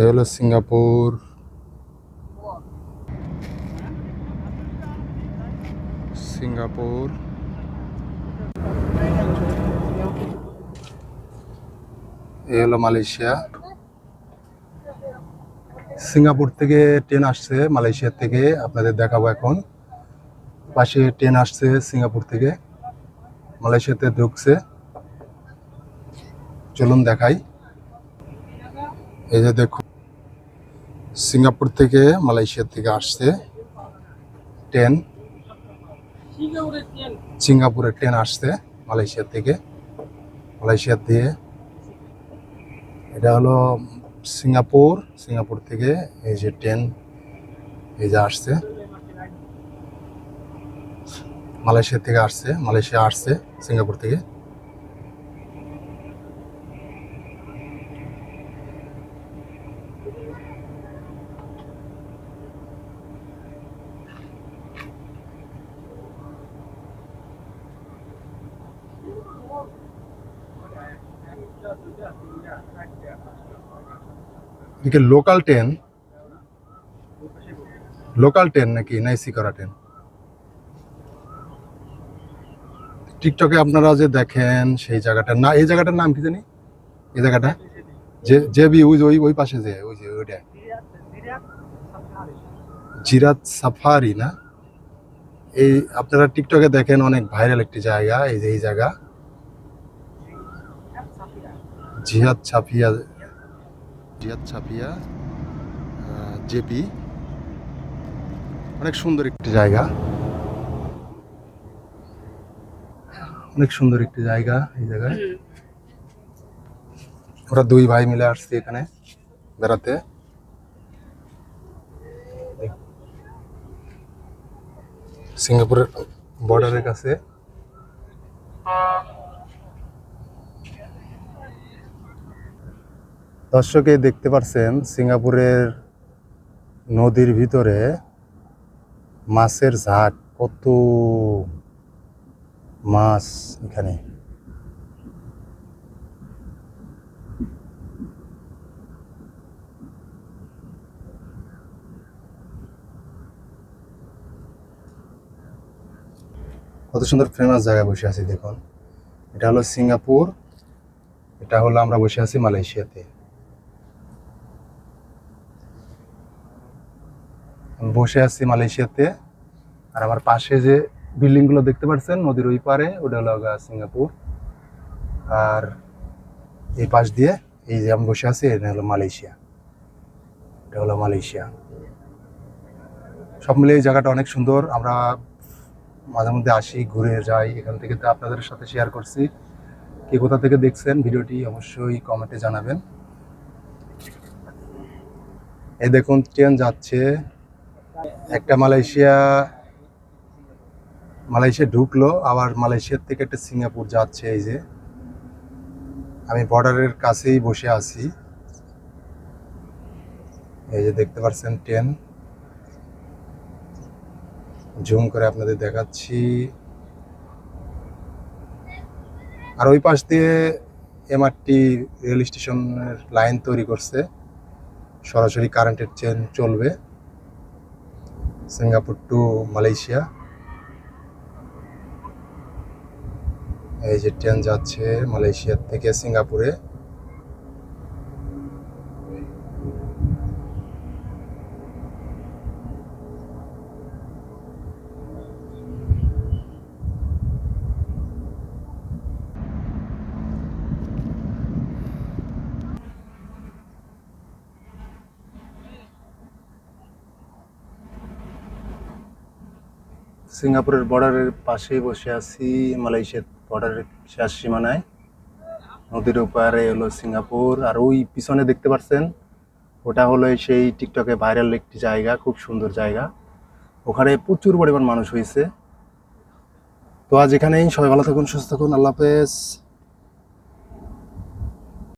এ হলো Singapore Singapore এ হলো মালয়েশিয়া সিঙ্গাপুর থেকে ট্রেন আসছে মালয়েশিয়া থেকে। আপনাদের দেখাবো এখন। পাশে ট্রেন আসছে সিঙ্গাপুর থেকে। মালয়েশিয়াতে ঢুকছে। চলুন দেখাই। এই যে দেখুন সিঙ্গাপুর থেকে মালয়েশিয়া থেকে আসছে ট্রেন। সিঙ্গাপুরের ট্রেন আসছে মালয়েশিয়া থেকে। মালয়েশিয়া দিয়ে এটা হলো সিঙ্গাপুর। সিঙ্গাপুর থেকে এই যে ট্রেন, এই যে আসছে। মালয়েশিয়া থেকে আসছে, মালয়েশিয়া আসছে সিঙ্গাপুর থেকে। এদিকে লোকাল ট্রেন লোকাল ট্রেন নাকি নাইসি করা ট্রেন টিকটকে আপনারা যে দেখেন, সেই জায়গাটার না, এই জায়গাটার নাম কি জানি? এই জায়গাটা? যে যে বি ওই ওই ওই পাশে যে, ওই যে, ওইটা। জিরাত সাফারি না? এই, আপনারা টিকটকে দেখেন অনেক ভাইরাল একটি জায়গা, এই যে, এই জায়গা। জিহাদ ছাপিয়া জিহাদ ছাপিয়া জেপি। অনেক সুন্দর একটি জায়গা। অনেক সুন্দর একটি জায়গা এই জায়গায়। ওরা দুই ভাই মিলে আসছে এখানে বেড়াতে। সিঙ্গাপুরের বর্ডারের কাছে। দর্শকে দেখতে পাচ্ছেন সিঙ্গাপুরের নদীর ভিতরে মাছের ঝাঁক কত মাছ এখানে। কত সুন্দর ফেমাস জায়গায় বসে আছি, দেখুন। এটা হলো সিঙ্গাপুর, এটা হলো আমরা বসে আছি মালয়েশিয়াতে। বসে আছি মালয়েশিয়াতে। আর আমার পাশে যে বিল্ডিংগুলো দেখতে পাচ্ছেন নদীর ওই পারে, ওটা হলো সিঙ্গাপুর। আর এই পাশ দিয়ে এই যে আমি বসে আছি, এটা হলো মালয়েশিয়া। এটা হলো মালয়েশিয়া। সব মিলে এই জায়গাটা অনেক সুন্দর। আমরা মাঝে মধ্যে আসি, ঘুরে যাই। এখান থেকে তো আপনাদের সাথে শেয়ার করছি। কে কোথা থেকে দেখছেন ভিডিওটি অবশ্যই কমেন্টে জানাবেন। এই দেখুন, ট্রেন যাচ্ছে। একটা মালয়েশিয়া মালয়েশিয়া ঢুকলো, আবার মালয়েশিয়ার থেকে একটা সিঙ্গাপুর যাচ্ছে, এই যে। আমি বর্ডারের কাছেই বসে আছি। এই যে দেখতে পাচ্ছেন ট্রেন। জুম করে আপনাদের দেখাচ্ছি। আর ওই পাশ দিয়ে এমআরটি রেল স্টেশনের লাইন তৈরি করছে। সরাসরি কারেন্টের চেন চলবে। সিঙ্গাপুর টু মালয়েশিয়া এই যে ট্রেন যাচ্ছে মালয়েশিয়া থেকে সিঙ্গাপুরে সিঙ্গাপুরের বর্ডারের পাশেই বসে আছি, মালয়েশিয়ার বর্ডারের শেষ সীমানায়। নদীর ওপারে হলো সিঙ্গাপুর, আর ওই পিছনে দেখতে পাচ্ছেন ওটা হলো সেই টিকটকে ভাইরাল একটি জায়গা, খুব সুন্দর জায়গা। ওখানে প্রচুর পরিমাণ মানুষ হয়েছে তো আজ এখানেই, সবাই ভালো থাকুন, সুস্থ থাকুন, আল্লাহ হাফেজ।